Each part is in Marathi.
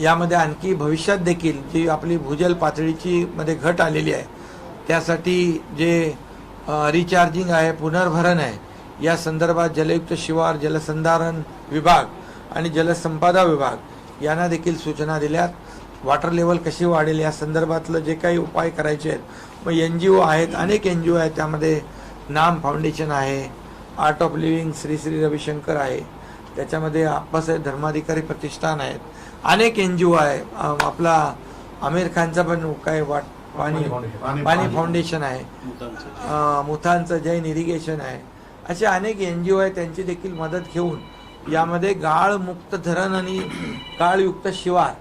यामध्ये आणखी भविष्यात देखील जी आपली भूजल पातळीची मध्ये घट आलेली आहे त्यासाठी जे रिचार्जिंग आहे पुनर्भरण आहे या संदर्भात जलयुक्त शिवार जलसंधारण विभाग आणि जलसंपदा विभाग यांना देखील सूचना दिल्यात. वॉटर लेवल कशी वाढेल या संदर्भातलं जे काही उपाय करायचे आहेत मग एन जी ओ आहेत अनेक एन जी ओ आहेत त्यामध्ये नाम फाउंडेशन आहे art of living Shri Shri Ravishankar आहे त्याच्यामध्ये आपस धर्माधिकारी प्रतिष्ठान आहेत अनेक एन जी ओ आहे. आपला आमिर खानचा पण काय वाट पाणी पाणी फाउंडेशन आहे. मुथांचं जैन इरिगेशन आहे. असे अनेक एन जी ओ आहेत त्यांची देखील मदत घेऊन यामध्ये गाळमुक्त धरण आणि गाळयुक्त शिवार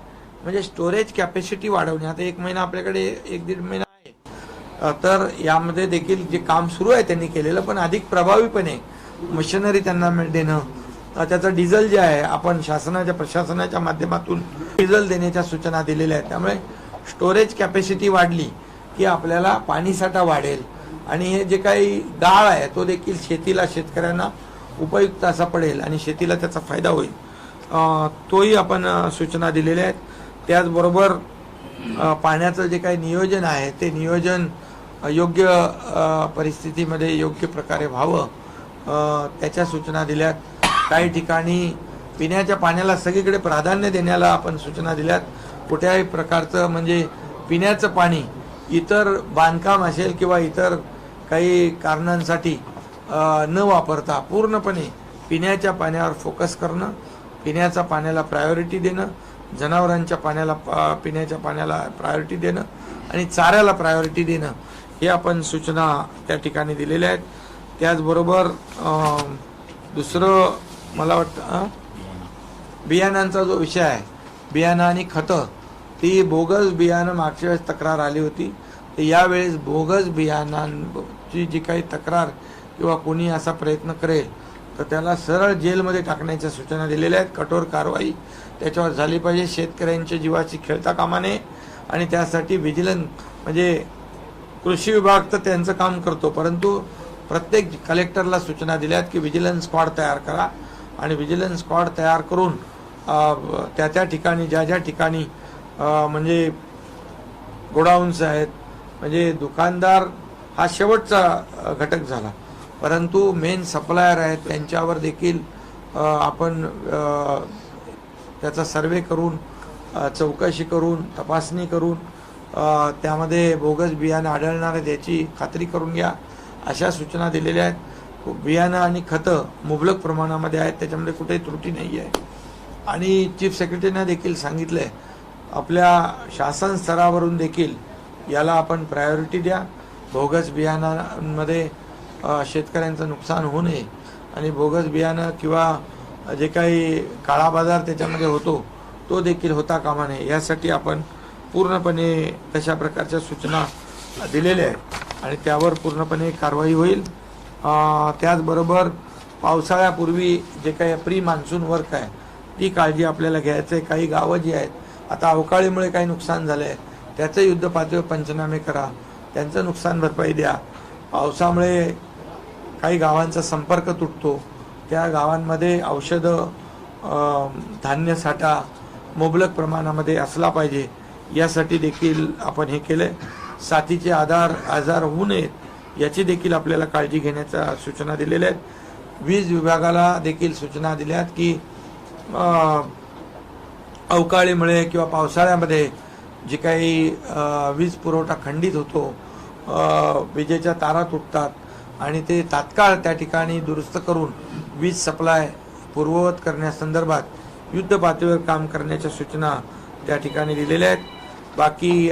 म्हणजे स्टोरेज कॅपॅसिटी वाढवणे. आता एक महिना आपल्याकडे एक दीड महिना आहे. तर यामध्ये देखील जे काम सुरू आहे त्यांनी केलेलं पण अधिक प्रभावीपणे मशिनरी त्यांना मिळ- देणं त्याचं डिझेल जे आहे आपण शासनाच्या प्रशासनाच्या माध्यमातून डिझेल देण्याच्या सूचना दिलेल्या आहेत. त्यामुळे स्टोरेज कॅपॅसिटी वाढली की आपल्याला पाणीसाठा वाढेल. आणि हे जे काही गाळ आहे तो देखील शेतीला शेतकऱ्यांना उपयुक्त असा पडेल आणि शेतीला त्याचा फायदा होईल. तोही आपण सूचना दिलेल्या आहेत. त्याचबरोबर पाण्याचं जे काही नियोजन आहे ते नियोजन योग्य परिस्थितीमध्ये योग्य प्रकारे व्हावं. त्याच्या सूचना दिल्यात. काही ठिकाणी पिण्याच्या पाण्याला सगळीकडे प्राधान्य देण्याला आपण सूचना दिल्यात. कुठल्याही प्रकारचं म्हणजे पिण्याचं पाणी इतर बांधकाम असेल किंवा इतर काही कारणांसाठी न वापरता पूर्णपणे पिण्याच्या पाण्यावर फोकस करणं पिण्याच्या पाण्याला प्रायोरिटी देणं जनावरांच्या पाण्याला पा- पिण्याच्या पाण्याला प्रायोरिटी देणं आणि चाऱ्याला प्रायोरिटी देणं हे आपण सूचना त्या ठिकाणी दिलेल्या आहेत. त्याचबरोबर दुसरं मला वाटतं बियाणांचा जो विषय आहे बियाणं आणि खतं ती बोगस बियाणं मागच्या वेळेस तक्रार आली होती. तर यावेळेस बोगस बियाणांची जी काही तक्रार किंवा कोणी असा प्रयत्न करेल तर त्याला सरळ जेलमध्ये टाकण्याच्या सूचना दिलेल्या आहेत. कठोर कारवाई त्याच्यावर झाली पाहिजे. शेतकऱ्यांच्या जीवाची खेळता कामा नये आणि त्यासाठी विजिलन म्हणजे कृषी विभाग तर त्यांचं काम करतो. परंतु प्रत्येक कलेक्टरला सूचना दिल्यात की विजिलन्स स्क्वॉड तयार करा. आणि व्हिजिलन्स स्क्वॉड तयार करून त्या त्या ठिकाणी ज्या ज्या ठिकाणी म्हणजे गोडाऊन्स आहेत म्हणजे दुकानदार हा शेवटचा घटक झाला. परंतु मेन सप्लायर आहेत त्यांच्यावर देखील आपण त्याचा सर्वे करून चौकशी करून तपासणी करून त्यामध्ये बोगस बियाणे आढळणार आहेत याची खात्री करून घ्या. अशा सूचना दिलेल्या आहेत. बियाणं आणि खतं मुबलक प्रमाणामध्ये आहेत त्याच्यामध्ये कुठेही त्रुटी नाही आहे आणि चीफ सेक्रेटरीने देखील सांगितलं आहे आपल्या शासन स्तरावरून देखील याला आपण प्रायोरिटी द्या. बोगस बियाणांमध्ये शेतकऱ्यांचं नुकसान होऊ नये. आणि बोगस बियाणं किंवा जे काही काळा बाजार त्याच्यामध्ये होतो तो देखील होता कामा नये. यासाठी आपण पूर्णपणे तशा प्रकारच्या सूचना दिलेल्या आहेत. आणि त्यावर पूर्णपणे कारवाई होईल. त्याचबरोबर पावसाळ्यापूर्वी जे काही प्री मान्सून वर्क आहे ती काळजी आपल्याला घ्यायचं. आहे काही गावं जी आहेत आता अवकाळीमुळे काही नुकसान झालं आहे त्याचं युद्ध पातळीवर पंचनामे करा. त्यांचं नुकसान भरपाई द्या. पावसामुळे काही गावांचा संपर्क तुटतो. त्या गावांमध्ये औषधं धान्य साठा मुबलक प्रमाणामध्ये असला पाहिजे. यासाठी देखील आपण हे केलं साथीचे आधार आजार होऊ नयेत. याची देखील आपल्याला काळजी घेण्याच्या सूचना दिलेल्या आहेत. वीज विभागाला देखील सूचना दिल्यात की अवकाळीमुळे किंवा पावसाळ्यामध्ये जे काही वीज पुरवठा खंडित होतो विजेच्या तारा तुटतात आणि ते तात्काळ त्या ठिकाणी दुरुस्त करून वीज सप्लाय पूर्ववत करण्यासंदर्भात युद्ध पातळीवर काम करण्याच्या सूचना त्या ठिकाणी दिलेल्या आहेत. बाकी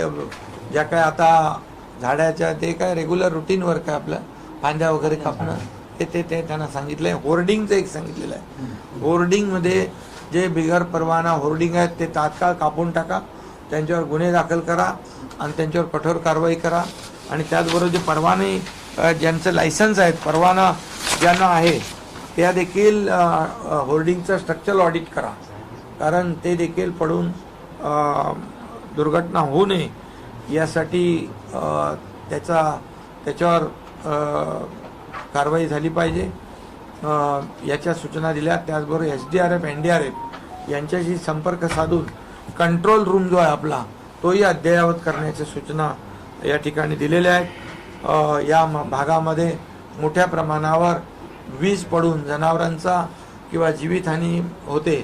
ज्या काय आता झाडाच्या ते काय रेग्युलर रुटीन वर्क आहे आपलं फांद्या वगैरे कापणं ते ते ते त्यांना सांगितलं आहे होर्डिंगचं एक सांगितलेलं आहे. होर्डिंगमध्ये जे बिगर परवाना होर्डिंग आहेत ते तात्काळ कापून टाका त्यांच्यावर गुन्हे दाखल करा आणि त्यांच्यावर कठोर कारवाई करा. आणि त्याचबरोबर जे परवाने ज्यांचं लायसन्स आहेत परवाना ज्यांना आहे त्या देखील होर्डिंगचं स्ट्रक्चरल ऑडिट करा. कारण ते देखील पडून दुर्घटना होऊ नये. यासाठी त्याचा त्याच्यावर कारवाई झाली पाहिजे. याच्या सूचना दिल्या. त्याचबरोबर S D R F N D R F यांच्याशी संपर्क साधून कंट्रोल रूम जो आहे आपला तोही अद्ययावत करण्याच्या सूचना या ठिकाणी दिलेल्या आहेत. या म- भागामध्ये मोठ्या प्रमाणावर वीज पडून जनावरांचा किंवा जीवितहानी होते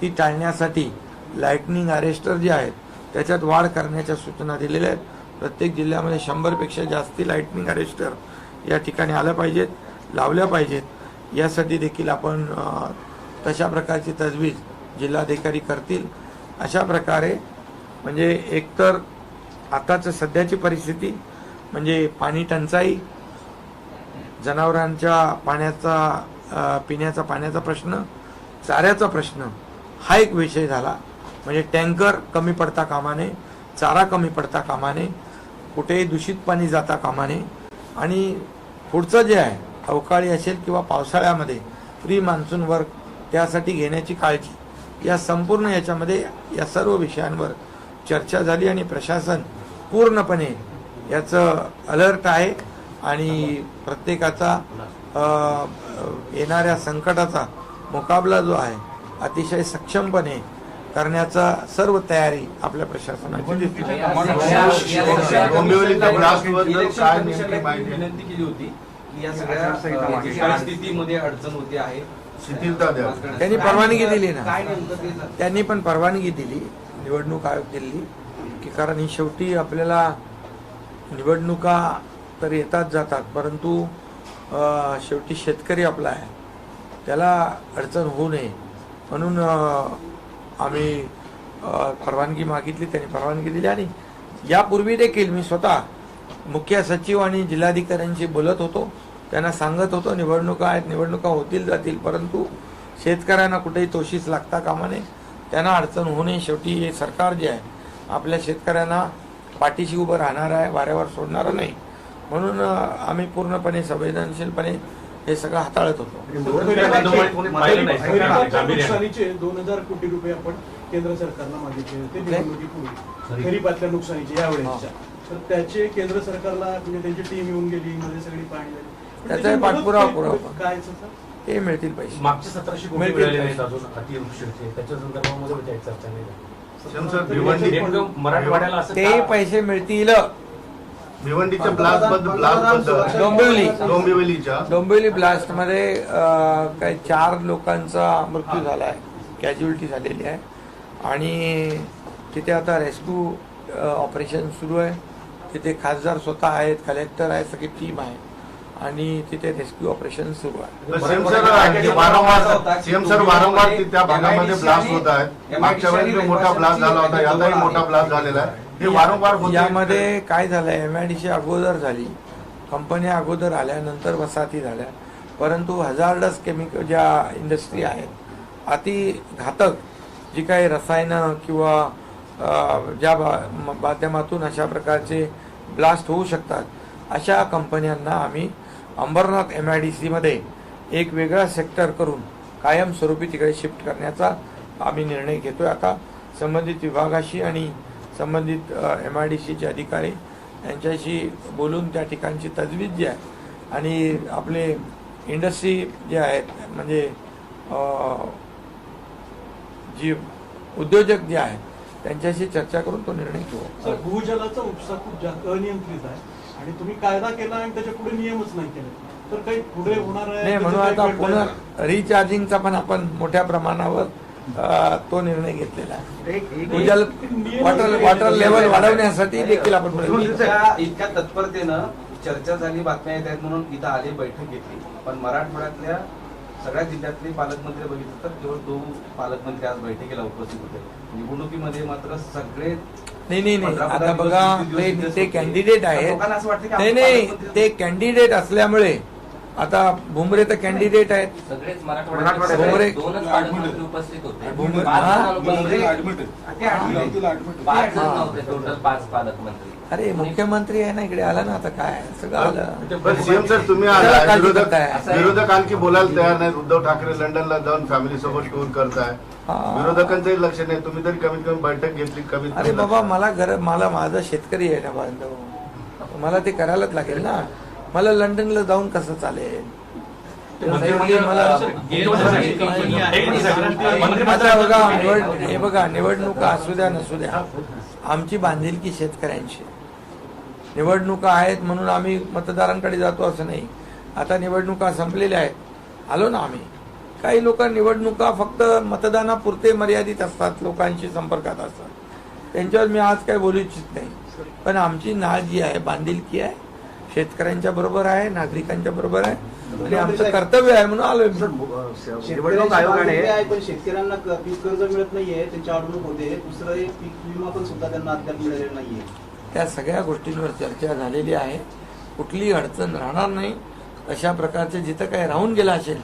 ती टाळण्यासाठी लाईटनिंग अरेस्टर जे आहेत त्याच्यात वाढ करण्याच्या सूचना दिलेल्या आहेत. प्रत्येक जिल्ह्यामध्ये शंभरपेक्षा जास्ती लाईटनिंग अरेस्टर या ठिकाणी आल्या पाहिजेत लावल्या पाहिजेत. यासाठी देखील आपण तशा प्रकारची तजवीज जिल्हाधिकारी करतील. अशा प्रकारे म्हणजे एकतर आताचं सध्याची परिस्थिती म्हणजे पाणी टंचाई जनावरांच्या पाण्याचा पिण्याचा पाण्याचा प्रश्न चाऱ्याचा प्रश्न हा एक विषय झाला. म्हणजे टँकर कमी पडता कामाने चारा कमी पडता कामाने कुठेही दूषित पाणी जाता कामाने आणि पुढचं जे आहे अवकाळी असेल किंवा पावसाळ्यामध्ये प्री मान्सून वर्क त्यासाठी घेण्याची काळजी या संपूर्ण याच्यामध्ये या सर्व विषयांवर चर्चा झाली आणि प्रशासन पूर्णपणे याचं अलर्ट आहे आणि प्रत्येकाचा येणाऱ्या संकटाचा मुकाबला जो आहे अतिशय सक्षमपणे करण्याचा सर्व तयारी आपल्या प्रशासनाची? विनंती केली होती की या सगळ्या स्थितीमध्ये अडचण होते आहे. त्यांनी परवानगी दिली ना. त्यांनी पण परवानगी दिली. निवडणूक आयोग दिली की कारण ही शेवटी आपल्याला निवडणुका तर येतात जातात परंतु शेवटी शेतकरी आपला आहे. त्याला अडचण होऊ नये. म्हणून आम्ही परवानगी मागितली त्यांनी परवानगी दिली आणि यापूर्वी देखील मी स्वतः मुख्य सचिव आणि जिल्हाधिकाऱ्यांशी बोलत होतो. त्यांना सांगत होतो निवडणुका आहेत निवडणुका होतील जातील परंतु शेतकऱ्यांना कुठेही तोशीस लागता कामा नये. त्यांना अडचण होऊ नये. शेवटी हे सरकार जे आहे आपल्या शेतकऱ्यांना पाठीशी उभं राहणार आहे वाऱ्यावर सोडणार नाही. म्हणून आम्ही पूर्णपणे संवेदनशीलपणे हे सगळं हाताळत होतो. दोन हजार कोटी रुपये आपण केंद्र सरकारला मागितले. होते? निवडणुकीपूर्वी. खरीपातल्या नुकसानीचे यावेळेसच्या तर त्याचे केंद्र सरकारला म्हणजे त्यांची टीम येऊन गेली मध्ये सगळी पाणी झाली. त्याचा पाठपुरावा आपण. काय ते मिळतील पैसे. मागच्या सतराशे कोटी मिळाले. नाहीत अजून अतिवृष्टीचे. त्याच्या संदर्भामध्ये चर्चा नाही मराठवाड्याला असं ते पैसे मिळतील. भिवंडीच्या ब्लास्टबद्दल ब्लास्टबद्दल. डोंबिवली. डोंबिवलीच्या. डोंबिवली ब्लास्टमध्ये अ, काही चार लोकांचा मृत्यू झाला आहे कॅज्युअलिटी झालेली आहे. आणि तिथे आता रेस्क्यू ऑपरेशन सुरू आहे. तिथे खासदार स्वतः आहेत कलेक्टर आहे सगळी टीम आहे. आणि तिथे रेस्क्यू ऑपरेशन सुरू आहे. सीएम सर वारंवार सीएम सर वारंवार ती- त्या भागामध्ये ब्लास्ट होत आहेत मागच्या वेळेस मोठा ब्लास्ट झाला होता याचाही मोठा ब्लास्ट झालेला आहे. हे वारंवार यामध्ये काय झालंय एम आय डी सी अगोदर झाली. कंपन्या अगोदर आल्या नंतर वसाहती झाल्या. परंतु हजार्डस केमिकल ज्या इंडस्ट्री आहेत अति घातक जी काही रसायनं किंवा ज्या माध्यमातून अशा प्रकारचे ब्लास्ट होऊ शकतात अशा कंपन्यांना आम्ही अंबरनाथ एम आय डी सीमध्ये एक वेगळा सेक्टर करून कायमस्वरूपी तिकडे शिफ्ट करण्याचा आम्ही निर्णय घेतोय. आता संबंधित विभागाशी आणि संबंधित एम आय डी सीचे अधिकारी यांच्याशी बोलून त्या ठिकाणची तजवीज जी आहे आणि आपले इंडस्ट्री जे आहेत म्हणजे जी उद्योजक जे आहेत त्यांच्याशी चर्चा करून तो निर्णय घेऊ. भूजलाचा उपसा खूप जास्त अनियंत्रित आहे. आणि तुम्ही कायदा केला आणि त्याच्या पुढे नियमच नाही केले. तर काही पुढे होणार आहे नाही म्हणून आता पुन्हा? रिचार्जिंगचा पण आपण मोठ्या प्रमाणावर तो निर्णय घेतलेला आहे. वॉटर वॉटर लेवल वाढवण्यासाठी देखील आपण इतक्या तत्परतेनं चर्चा झाली बातम्या येत आहेत म्हणून इथं आले बैठक घेतली. पण मराठवाड्यातल्या सगळ्या जिल्ह्यातले पालकमंत्री बघितलं तर केवळ दोन पालकमंत्री आज बैठकीला उपस्थित होते. निवडणुकीमध्ये मात्र सगळे नाही नाही नाही. आता बघा ते. कॅन्डिडेट आहेत. लोकांना असं वाटतं की नाही नाही ते कॅन्डिडेट असल्यामुळे आता भुमरे तर कॅन्डिडेट आहेत. सगळेच भुमरे- उपस्थित होते. पाच पालकमंत्री. अरे मुख्यमंत्री आहे ना इकडे आला ना आता काय सगळं आलं पण सीएम सर तुम्ही आला काळजी विरोधक करताय. विरोधक आणखी बोलायला तयार नाहीत उद्धव ठाकरे लंडनला जाऊन फॅमिली सोबत टूर करताय हा. विरोधकांचंही लक्ष नाही तुम्ही तरी कमीत कमी बैठक घेतली कमीत अरे कमी बाबा लक्ष. मला घर मला माझा शेतकरी आहे ना बांधव मला ते करायलाच लागेल ना मला लंडनला जाऊन कसं चालेल मला-. आता बघा. निवड हे बघा निवडणुका असू द्या नसू द्या आमची बांधिलकी शेतकऱ्यांची निवडणुका आहेत म्हणून आम्ही मतदारांकडे जातो असं नाही. आता निवडणुका संपलेल्या आहेत. आलो ना आम्ही. काही लोक निवडणुका फक्त मतदानापुरते मर्यादित असतात लोकांशी संपर्कात असतात. त्यांच्यावर मी आज काही बोलू इच्छित नाही. पण आमची नाळ जी आहे बांधिलकी आहे शेतकऱ्यांच्या बरोबर आहे नागरिकांच्या बरोबर आहे आणि आमचं कर्तव्य आहे म्हणून आलोय. निवडणूक आयोगाने आहे पण शेतकऱ्यांना क- पीक कर्ज मिळत नाहीये त्यांची अडवणूक होते. दुसरं एक पीक विमा पण सुद्धा त्यांना अद्याप मिळालेला नाहीये. त्या सगळ्या गोष्टींवर चर्चा झालेली आहे. कुठलीही अडचण राहणार नाही. अशा प्रकारचे जिथं काही राहून गेलं असेल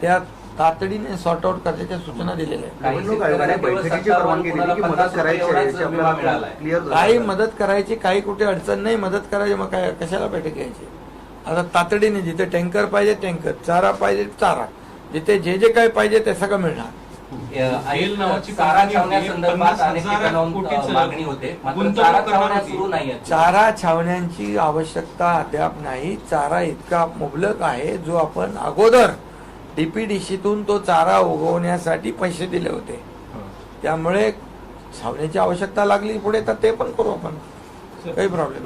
त्या तातडीने सॉर्ट आउट करण्याच्या सूचना दिलेल्या आहेत. काही मदत करायची. काही मदत करायची काही कुठे अडचण नाही. मदत करायची मग काय कशाला बैठक घ्यायची? आता तातडीने जिथे टँकर पाहिजे टँकर चारा पाहिजे चारा. जिथे जे जे काही पाहिजे ते सगळं मिळणार. चारा कंपनी होती, छावण्यासंदर्भात पन्नास अनेक हजार ठिकाणाहून कोटीचं मागणी होते. मात्र गुंतवणूक चारा करणार छावण्या होती. सुरू नाही आहेत. चारा छावण्यांची आवश्यकता अद्याप नाही. चारा इतका मुबलक आहे जो आपण अगोदर डीपीडीसीतून तो चारा उगवण्यासाठी पैसे दिले होते. त्यामुळे छावण्याची आवश्यकता लागली. पुढे तर ते पण करू आपण. काही प्रॉब्लेम.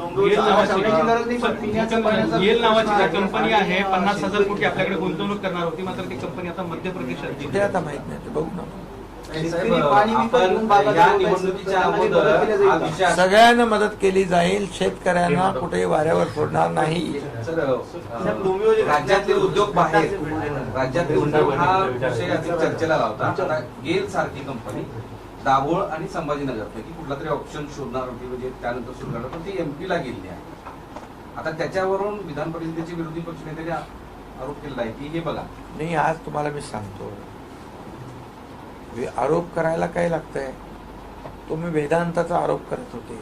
गेल नावाची. कंपनी आहे पन्नास हजार कोटी आपल्याकडे गुंतवणूक करणार होती मात्र ती कंपनी आता मध्य प्रदेशात ते. आता माहीत नाही बघू ना हा सगळ्यांना मदत केली जाईल शेतकऱ्यांना कुठेही वाऱ्यावर सोडणार नाही राज्यातले उद्योग बाहेर राज्यातले उद्योग हा विषय अधिक चर्चेला लावता आता गेल सारखी कंपनी दाभोळ आणि संभाजीनगर पैकी कुठला तरी ऑप्शन शोधणार होती म्हणजे त्यानंतर सुरू करणार पण ती एमपीला गेलेली आहे. आता त्याच्यावरून विधान परिषदेचे विरोधी पक्षनेत्याने आरोप केलेला आहे की हे बघा. नाही आज तुम्हाला मी सांगतो. आरोप करायला काय लागतंय? तुम्ही वेदांताचा आरोप करत होते.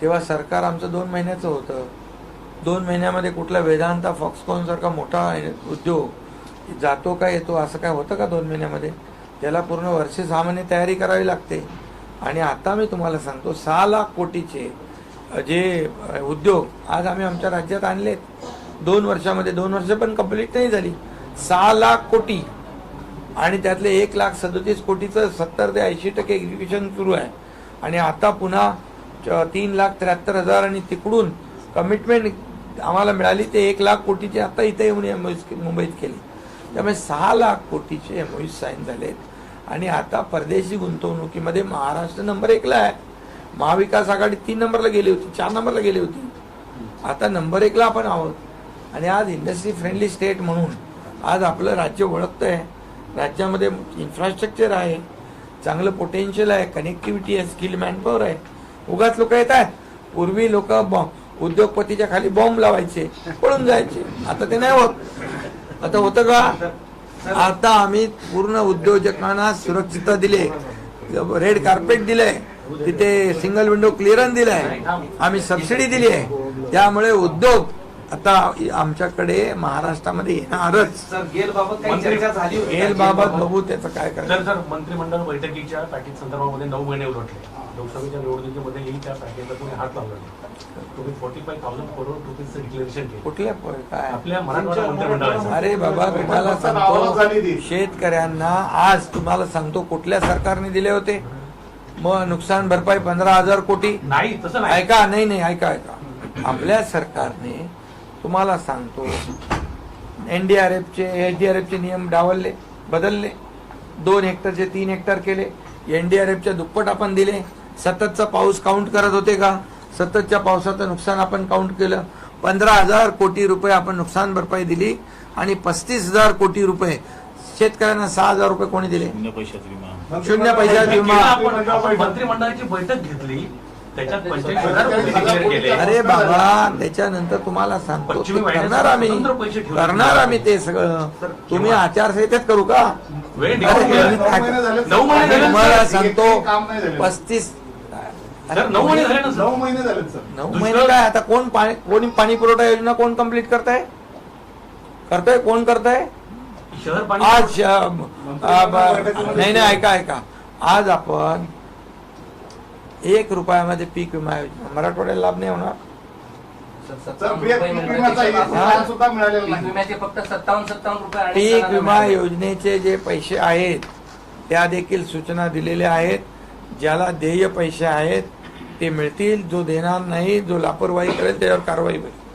तेव्हा सरकार आमचं दोन महिन्याचं होतं. दोन महिन्यामध्ये कुठला वेदांता फॉक्सकॉन सारखा मोठा उद्योग जातो का येतो असं काय होतं का दोन महिन्यामध्ये? त्याला पूर्ण वर्षे सहा महिने तयारी करावी लागते. आणि आता मी तुम्हाला सांगतो सहा लाख कोटीचे जे उद्योग आज आम्ही आमच्या राज्यात आणलेत. दोन वर्षामध्ये दोन वर्ष पण कंप्लीट नाही झाली. सहा लाख कोटी. आणि त्यातले एक लाख सदोतीस कोटीचं सत्तर ते ऐंशी टक्के एक्झिक्युशन सुरू आहे. आणि आता पुन्हा च- तीन लाख त्र्याहत्तर हजार आणि तिकडून कमिटमेंट आम्हाला मिळाली ते एक लाख कोटीचे आता इथे येऊन MOUs मुंबईत केली. त्यामुळे सहा लाख कोटीचे एमओयू साईन झालेत. आणि आता परदेशी गुंतवणुकीमध्ये महाराष्ट्र नंबर एकला आहे. महाविकास आघाडी तीन नंबरला गेली होती चार नंबरला गेली होती. आता नंबर एकला आपण आहोत. आणि आज इंडस्ट्री फ्रेंडली स्टेट म्हणून आज आपलं राज्य ओळखतं आहे राज्यामध्ये इन्फ्रास्ट्रक्चर आहे चांगलं पोटेन्शियल आहे कनेक्टिव्हिटी आहे स्किल मॅनपॉवर आहे. उगाच लोक येत आहेत. पूर्वी लोक उद्योगपतीच्या खाली बॉम्ब लावायचे पळून जायचे. आता ते नाही होत. आता होतं का? आता आम्ही पूर्ण उद्योजकांना सुरक्षितता दिली. रेड कार्पेट दिलंय. तिथे सिंगल विंडो क्लिअरन्स दिलाय. आम्ही सबसिडी दिली आहे. त्यामुळे उद्योग आता आमच्याकडे महाराष्ट्रामध्ये येणारच. सर गेल बाबत काही मंत्री- चर्चा झाली होती. बाबत बघू त्याचं काय तर करायचं जर मंत्रिमंडळ बैठकीच्या पॅकेज संदर्भामध्ये नऊ महिने उलटले. लोकसभेच्या निवडणुकीमध्येही त्या पॅकेजला तुम्ही हात लावला नाही. तुम्ही फोर्टी फाईव्ह थाउजंड करोड रुपीजचं डिक्लेरेशन केलं. कुठल्या प- काय? आपल्या मराठवाडा मंत्रिमंडळाचं. अरे बाबा तुम्हाला सांगतो शेतकऱ्यांना आज तुम्हाला सांगतो कुठल्या सरकारने दिले होते. मग नुकसान भरपाई पंधरा हजार कोटी. नाही तसं नाही. ऐका नाही नाही ऐका ऐका. आपल्या सरकारने तुम्हाला सांगतो. एनडीआरएफचे एचडीआरएफचे नियम डावलले बदलले. दोन हेक्टरचे तीन हेक्टर केले. एनडीआरएफच्या दुप्पट आपण दिले. सततचा पाऊस काउंट करत होते का? सततच्या पावसाचं नुकसान आपण काउंट केलं. पंधरा हजार कोटी रुपये आपण नुकसान भरपाई दिली आणि पस्तीस हजार कोटी रुपये शेतकऱ्यांना सहा हजार रुपये कोणी दिले? शून्य पैशात केलं विमा. मंत्रिमंडळाची बैठक घेतली. त्याच्यात पंचवीस हजार कोटी declare केले. अरे बाबा त्याच्यानंतर तुम्हाला सांगतो ते पश्चिमी वाहिन्या करणार आम्ही. स्वतंत्र पैसे ठेवले. करणार आम्ही ते सगळं. तुम्ही आचारसंहितेत करू का? वेळ अरे, निघून नऊ महिने झाले. नऊ महिने झाले. तुम्हाला एक- एक सांगतो काम नाही झालेलं. पस्तीस सर नऊ महिने झाले ना सर? नऊ महिने झाले सर. नऊ दुसरं- महिने काय? आता कोण पाणी कोणी पाणी पुरवठा योजना कोण कंप्लीट करताय? करताय? कोण करताय? शहर पाणी आज अ, अ, ब- नाही नाही ऐका ऐका. आज आपण एक रुपयामध्ये पीक विमा योजना. मराठवाड्याला लाभ नाही होणार. पीक जणांना विमा. योजनेचे जे पैसे आहेत त्या देखील सूचना दिलेल्या आहेत. ज्याला देय पैसे आहेत ते मिळतील. जो देणार नाही जो लापरवाही करेल त्याच्यावर कारवाई होईल.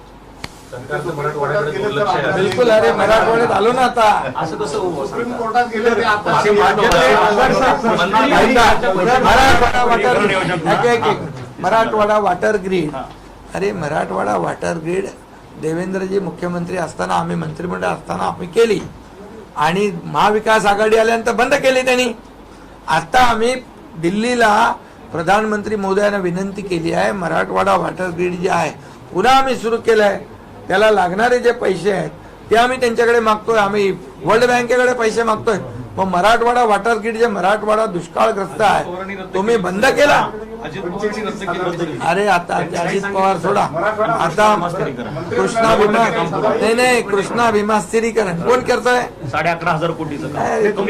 बिलकुल अरे मराठवाड्यात आलो ना आता. असं कसं होऊ सुप्रीम कोर्टात गेले ते आता. असे मराठवाडा वॉटर एक- एक- एक. मराठवाडा वॉटर ग्रीड अरे मराठवाडा वॉटर ग्रीड देवेंद्रजी मुख्यमंत्री असताना आम्ही मंत्रिमंडळ असताना आम्ही केली. आणि महाविकास आघाडी आल्यानंतर बंद केली त्यांनी. आता आम्ही दिल्लीला प्रधानमंत्री मोदयांना विनंती केली आहे मराठवाडा वॉटर ग्रीड जे आहे पुन्हा आम्ही सुरू केलं आहे त्याला लागणारे जे पैसे आहेत ते आम्ही त्यांच्याकडे मागतोय. आम्ही वर्ल्ड बँकेकडे पैसे मागतोय. मग मराठवाडा वॉटर किट जे मराठवाडा दुष्काळग्रस्त आहे तुम्ही बंद केला. अरे आता अजित पवार सोडा. आता कृष्णा भीमा नाही नाही कृष्णा भीमा स्थिरीकरण. कोण करतोय? साडे अकरा हजार सतरा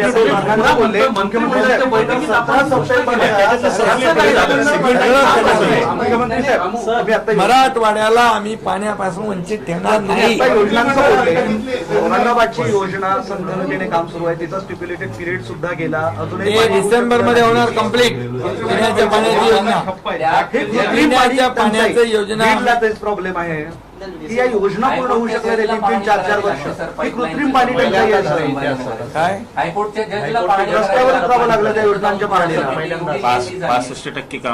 मराठवाड्याला आम्ही पाण्यापासून वंचित ठेवणार नाही. औरंगाबादची योजना संघटनेने काम सुरू आहे. तिचा स्टिप्युलेटेड पिरियड सुद्धा गेला. अजूनही हे डिसेंबरमध्ये होणार कंप्लीट पिण्याच्या पाण्याची पिण्याच्या पाण्याची योजना प्रॉब्लेम आहे. की या योजना पूर्ण होऊ शकल्या तीन तीन चार चार वर्ष. ही कृत्रिम पाणी टंचाई काय हायकोर्टच्या रस्त्यावर उतरावं लागलं त्या योजनांच्या पाण्याला. पासष्ट टक्के काम